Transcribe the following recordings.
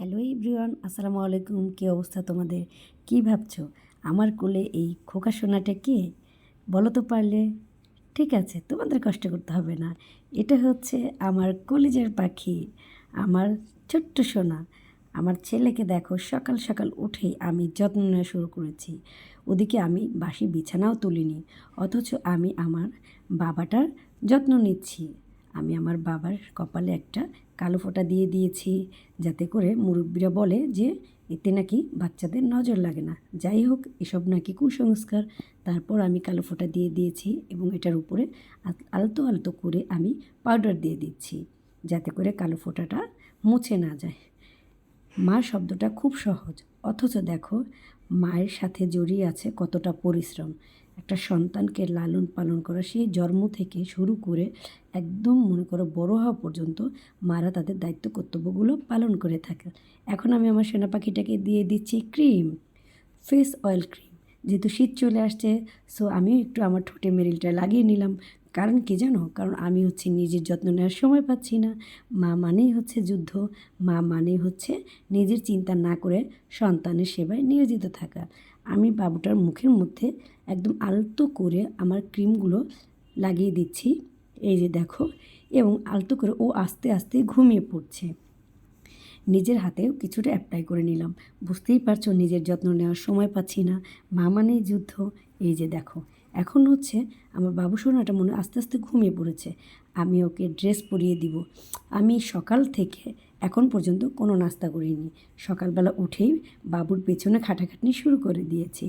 Hello ইব্রিয়ান আসসালামু আলাইকুম। কী অবস্থা তোমাদের? কি ভাবছ? আমার কোলে এই খোকা সোনাটা কে? বলো তো পারলে। ঠিক আছে, তোমাদের কষ্ট করতে হবে না। এটা হচ্ছে আমার কলিজের পাখি, আমার ছোট্ট সোনা। আমার ছেলেকে দেখো, সকাল সকাল উঠেই আমি যত্ন নেওয়া শুরু করেছি। ওদিকে আমি বাসি বিছানাও তুলিনি, অথচ আমি আমার বাবাটার যত্ন নিচ্ছি। আমি আমার বাবার কপালে একটা কালো ফোঁটা দিয়ে দিয়েছি, যাতে করে মুরব্বীরা বলে যে এতে নাকি বাচ্চাদের নজর লাগে না। যাই হোক, এসব নাকি কুসংস্কার। তারপর আমি কালো ফোঁটা দিয়ে দিয়েছি এবং এটার উপরে আলতো আলতো করে আমি পাউডার দিয়ে দিচ্ছি, যাতে করে কালো ফোঁটাটা মুছে না যায়। মা শব্দটা খুব সহজ। অথচ দেখো, মায়ের সাথে জড়িয়ে আছে কতটা পরিশ্রম। একটা সন্তানকে লালন পালন করা, সেই জন্ম থেকে শুরু করে একদম মনে করো বড় হওয়া পর্যন্ত মারা তাদের দায়িত্ব, কর্তব্যগুলো পালন করে থাকে। এখন আমি আমার সোনা পাখিটাকে দিয়ে দিচ্ছি ক্রিম, ফেস অয়েল ক্রিম। যেহেতু শীত চলে আসছে সো আমিও একটু আমার ঠোঁটে মেরিলটা লাগিয়ে নিলাম। কারণ কি জানো? কারণ আমি হচ্ছে নিজের যত্ন নেওয়ার সময় পাচ্ছি না। মা মানেই হচ্ছে যুদ্ধ, মা মানেই হচ্ছে নিজের চিন্তা না করে সন্তানের সেবায় নিয়োজিত থাকা। আমি বাবুটার মুখের মধ্যে একদম আলতো করে আমার ক্রিমগুলো লাগিয়ে দিচ্ছি। এই যে দেখো, এবং আলতো করে ও আস্তে আস্তে ঘুমিয়ে পড়ছে। নিজের হাতেও কিছুটা অ্যাপ্লাই করে নিলাম। বুঝতেই পারছ, নিজের যত্ন নেওয়ার সময় পাচ্ছি না। মা মানেই যুদ্ধ। এই যে দেখো, এখন হচ্ছে আমার বাবু সোনাটা মনে আস্তে আস্তে ঘুমিয়ে পড়েছে। আমি ওকে ড্রেস পরিয়ে দিব। আমি সকাল থেকে এখন পর্যন্ত কোনো নাস্তা করিনি। সকালবেলা উঠেই বাবুর পেছনে খাটাখাটনি শুরু করে দিয়েছি।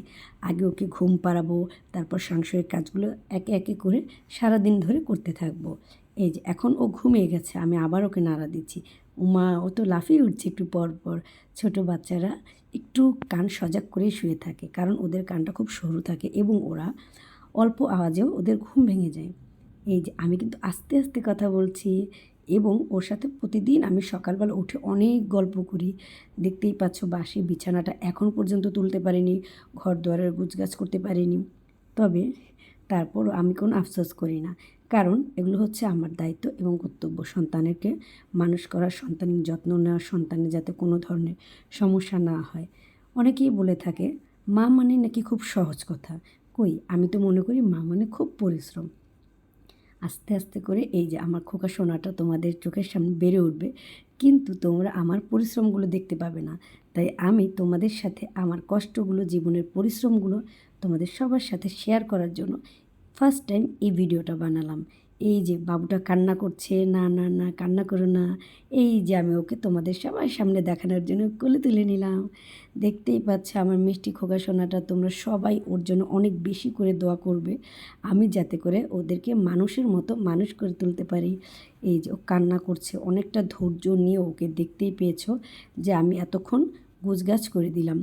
আগে ওকে ঘুম পাড়াবো, তারপর সাংসারিক কাজগুলো একে একে করে সারাদিন ধরে করতে থাকব। এই যে, এখন ও ঘুমিয়ে গেছে, আমি আবার ওকে নাড়া দিচ্ছি। উমা, ও তো লাফিয়ে উঠছে একটু পর পর ছোটো বাচ্চারা একটু কান সজাগ করেই শুয়ে থাকে, কারণ ওদের কানটা খুব সরু থাকে এবং ওরা অল্প আওয়াজেও ওদের ঘুম ভেঙে যায়। এই যে, আমি কিন্তু আস্তে আস্তে কথা বলছি এবং ওর সাথে প্রতিদিন আমি সকালবেলা উঠে অনেক গল্প করি। দেখতেই পাচ্ছ বাসি বিছানাটা এখন পর্যন্ত তুলতে পারিনি ঘর দুয়ারের গুছগাছ করতে পারিনি। তবে তারপরও আমি কোনো আফসোস করি না, কারণ এগুলো হচ্ছে আমার দায়িত্ব এবং কর্তব্য সন্তানেরকে মানুষ করার, সন্তানের যত্ন নেওয়ার, সন্তানের যাতে কোনো ধরনের সমস্যা না হয়। অনেকেই বলে থাকে, মা মানে নাকি খুব সহজ কথা? কই, আমি তো মনে করি মা মানে খুব পরিশ্রম। আস্তে আস্তে করে এই যে আমার খোকা সোনাটা তোমাদের চোখের সামনে বেড়ে উঠবে, কিন্তু তোমরা আমার পরিশ্রমগুলো দেখতে পাবে না। তাই আমি তোমাদের সাথে আমার কষ্টগুলো, জীবনের পরিশ্রমগুলো তোমাদের সবার সাথে শেয়ার করার জন্য ফার্স্ট টাইম এই ভিডিওটা বানালাম। এই যে বাবুটা কান্না করছে, না না না, কান্না করো না। এই যে আমি ওকে তোমাদের সবার সামনে দেখানোর জন্য কোলে তুলে নিলাম। দেখতেই পাচ্ছে আমার মিষ্টি খোকা সোনাটা তোমরা সবাই ওর জন্য অনেক বেশি করে দোয়া করবে। আমি যাতে করে ওদেরকে মানুষের মতো মানুষ করে তুলতে পারি। এই যে ও কান্না করছে, অনেকটা ধৈর্য নিয়ে ওকে দেখতেই পেয়েছ যে আমি এতক্ষণ গুছগাছ করে দিলাম।